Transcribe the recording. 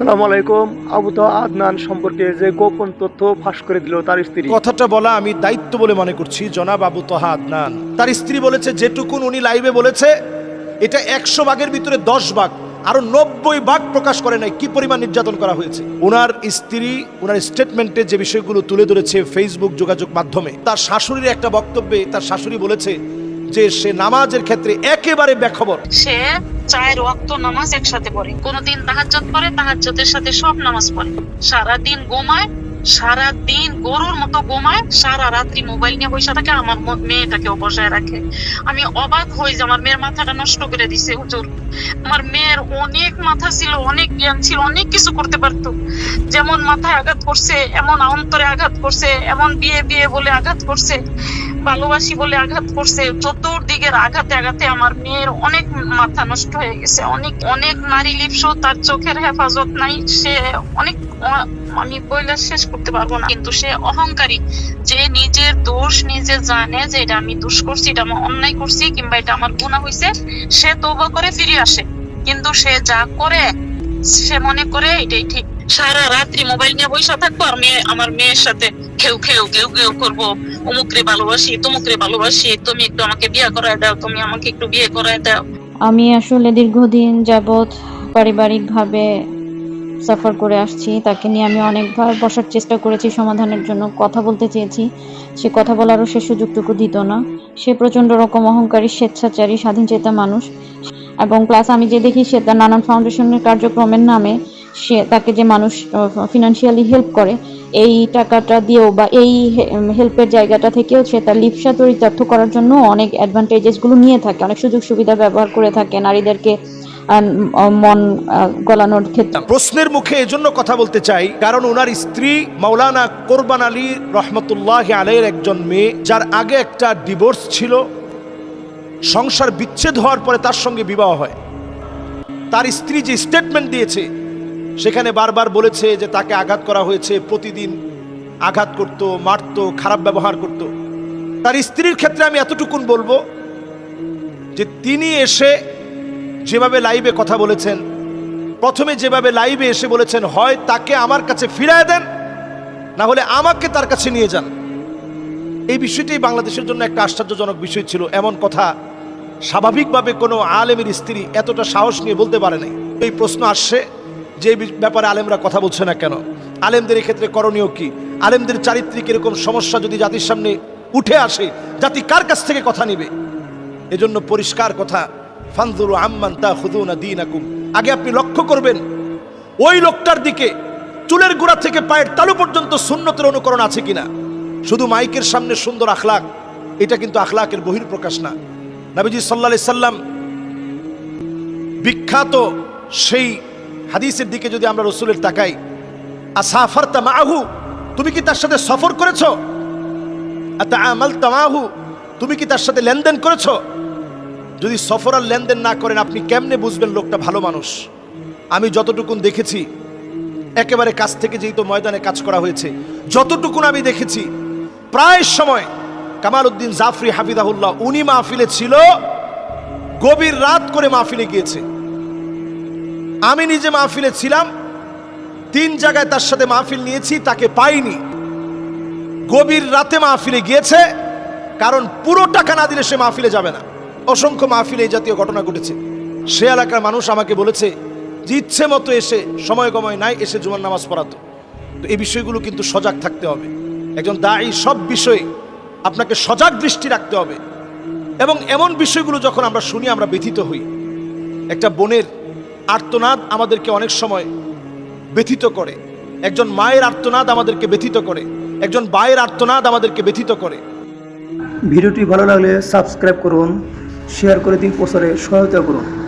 সালাম আলাইকুম আবু তো আদনান সম্পর্কে যে গোপন তথ্য ফাঁস করে দিল তার স্ত্রী। কথাটা বলা আমি দায়িত্ব বলে মনে করছি জনাব আবু তহা আদনান। তার স্ত্রী বলেছে যেটুকুন উনি লাইভে বলেছে এটা একশো ভাগের ভিতরে দশ ভাগ আরও নব্বই ভাগ প্রকাশ করে নাই কি পরিমাণ নির্যাতন করা হয়েছে? ওনার স্ত্রী ওনার স্টেটমেন্টে যে বিষয়গুলো তুলে ধরেছে ফেসবুক যোগাযোগ মাধ্যমে তার শাশুড়ির একটা বক্তব্যে তার শাশুড়ি বলেছে যে সে নামাজের ক্ষেত্রে একেবারে বেখবর। সে চায়ের ওয়াক্ত নামাজ একসাথে পড়ে। কোনদিন তাহাজ্জুদ পড়ে, তাহাজ্জুদের সাথে সব নামাজ পড়ে। সারা দিন ঘুমায় সারা দিন গরুর মতো ঘুমায়, সারা রাত্রি মোবাইল নিয়ে বসে থাকে, আমার মেয়েটাকেও বসায় রাখে। আমি অবাক হই যে আমার মেয়ের মাথাটা নষ্ট করে দিছে, হুজুর। আমার মেয়ের অনেক মাথা ছিল, অনেক জ্ঞান ছিল, অনেক কিছু করতে পারতো। যেমন মাথায় আঘাত করছে, এমন অন্তরে আঘাত করছে, এমন বিয়ে বিয়ে বলে আঘাত করছে। ভালোবাসি বলে আঘাত করছে, চতুর্দিকের আঘাতে আঘাতে আমার মেয়ের অনেক মাথা নষ্ট হয়ে গেছে। অনেক অনেক নারী লিপ্স তার চোখের হেফাজত নাই। সে অনেক আমি বইলে শেষ করতে পারব না। কিন্তু সে অহংকারী, যে নিজের দোষ নিজে জানে যে এটা আমি দোষ করছি, এটা আমার অন্যায় করছি কিংবা এটা আমার গুণা হয়েছে সে তৌবা করে ফিরে আসে। কিন্তু সে যা করে সে মনে করে এটাই ঠিক। সারা রাত্রি মোবাইল নিয়ে বসে থাকব, আর মেয়ে আমার মেয়ের সাথে খেউ খেউ কেউ কেউ করব। অমুকরে ভালোবাসি, তমুকরে ভালোবাসি, তুমি একটু আমাকে বিয়ে করায় দাও, তুমি আমাকে একটু বিয়ে করায় দাও। আমি আসলে দীর্ঘদিন যাবৎ পারিবারিকভাবে সাফার করে আসছি। তাকে নিয়ে আমি অনেকবার বসার চেষ্টা করেছি, সমাধানের জন্য কথা বলতে চেয়েছি। সে কথা বলারও সে সুযোগটুকু দিত না। সে প্রচণ্ড রকম অহংকারী, স্বেচ্ছাচারী, স্বাধীনচেতা মানুষ। এবং প্লাস আমি যে দেখি সে তার নানান ফাউন্ডেশনের কার্যক্রমের নামে সে তাকে যে মানুষ ফিনান্সিয়ালি হেল্প করে, এই টাকাটা দিয়েও বা এই হেল্পের জায়গাটা থেকেও সে তার লিপসা চরিতার্থ করার জন্য অনেক অ্যাডভান্টেজেসগুলো নিয়ে থাকে, অনেক সুযোগ সুবিধা ব্যবহার করে থাকে নারীদেরকে মন গলানোর ক্ষেত্রে। প্রশ্নের মুখে এজন্য কথা বলতে চাই, কারণ ওনার স্ত্রী মাওলানা কোরবান আলী রহমতুল্লাহ আলের একজন মেয়ে, যার আগে একটা ডিভোর্স ছিল সংসার বিচ্ছেদ হওয়ার পরে তার সঙ্গে বিবাহ হয়। তার স্ত্রী যে স্টেটমেন্ট দিয়েছে, সেখানে বারবার বলেছে যে তাকে আঘাত করা হয়েছে, প্রতিদিন আঘাত করত, মারতো, খারাপ ব্যবহার করত। তার স্ত্রীর ক্ষেত্রে আমি এতটুকুন বলব যে তিনি এসে যেভাবে লাইভে কথা বলেছেন, প্রথমে যেভাবে লাইভে এসে বলেছেন, হয় তাকে আমার কাছে ফিরায় দেন, না হলে আমাকে তার কাছে নিয়ে যান। এই বিষয়টি বাংলাদেশের জন্য একটা আশ্চর্যজনক বিষয় ছিল। এমন কথা স্বাভাবিকভাবে কোনো আলেমের স্ত্রী এতটা সাহস নিয়ে বলতে পারে নাই। এই প্রশ্ন আসছে, যে ব্যাপারে আলেমরা কথা বলছে না কেন? আলেমদের ক্ষেত্রে করণীয় কি? আলেমদের চারিত্রিক এরকম সমস্যা যদি জাতির সামনে উঠে আসে, জাতি কার কাছ থেকে কথা নিবে? এজন্য পরিষ্কার কথা, ফানজুরু আম্মান তা খুদুনা দিন আকুম আগে আপনি লক্ষ্য করবেন, ওই লোকটার দিকে চুলের গোড়া থেকে পায়ের তালু পর্যন্ত সুন্নতের অনুকরণ আছে কিনা? শুধু মাইকের সামনে সুন্দর আখলাক, এটা কিন্তু আখলাকের বহির প্রকাশ না। নবীজি সাল্লা সাল্লাম বিখ্যাত সেই হাদিসের দিকে যদি আমরা রসুলের তাকাই আসাফার তামাহু তুমি কি তার সাথে সফর করেছ? আমাল তামাহু তুমি কি তার সাথে লেনদেন করেছ? যদি সফর আর লেনদেন না করেন, আপনি কেমনে বুঝবেন লোকটা ভালো মানুষ? আমি যতটুকুন দেখেছি, একেবারে কাছ থেকে যেহেতু ময়দানে কাজ করা হয়েছে, যতটুকুন আমি দেখেছি, প্রায় সময় কামাল উদ্দিন জাফরি হাফিদাহুল্লাহ, উনি মাহফিলে ছিল, গভীর রাত করে মাহফিলে গিয়েছে। আমি নিজে মাহফিলে ছিলাম, তিন জায়গায় তার সাথে মাহফিল নিয়েছি, তাকে পাইনি। গভীর রাতে মাহফিলে গিয়েছে, কারণ পুরো টাকা না দিলে সে মাহফিলে যাবে না। অসংখ্য মাহফিলে এই জাতীয় ঘটনা ঘটেছে। সে এলাকার মানুষ আমাকে বলেছে যে ইচ্ছে মতো এসে, সময় গময় নাই, এসে জুমার নামাজ পড়াতো। তো এই বিষয়গুলো কিন্তু সজাগ থাকতে হবে। একজন দায়ী সব বিষয়ে আপনাকে সজাগ দৃষ্টি রাখতে হবে। এবং এমন বিষয়গুলো যখন আমরা শুনি, আমরা ব্যথিত হই। একটা বোনের আর্তনাদ আমাদেরকে অনেক সময় ব্যথিত করে। একজন মায়ের আর্তনাদ আমাদেরকে ব্যথিত করে। একজন বায়ের আর্তনাদ আমাদেরকে ব্যথিত করে। ভিডিওটি ভালো লাগলে সাবস্ক্রাইব করুন, শেয়ার করে দিন প্রচারে সহায়তা করুন।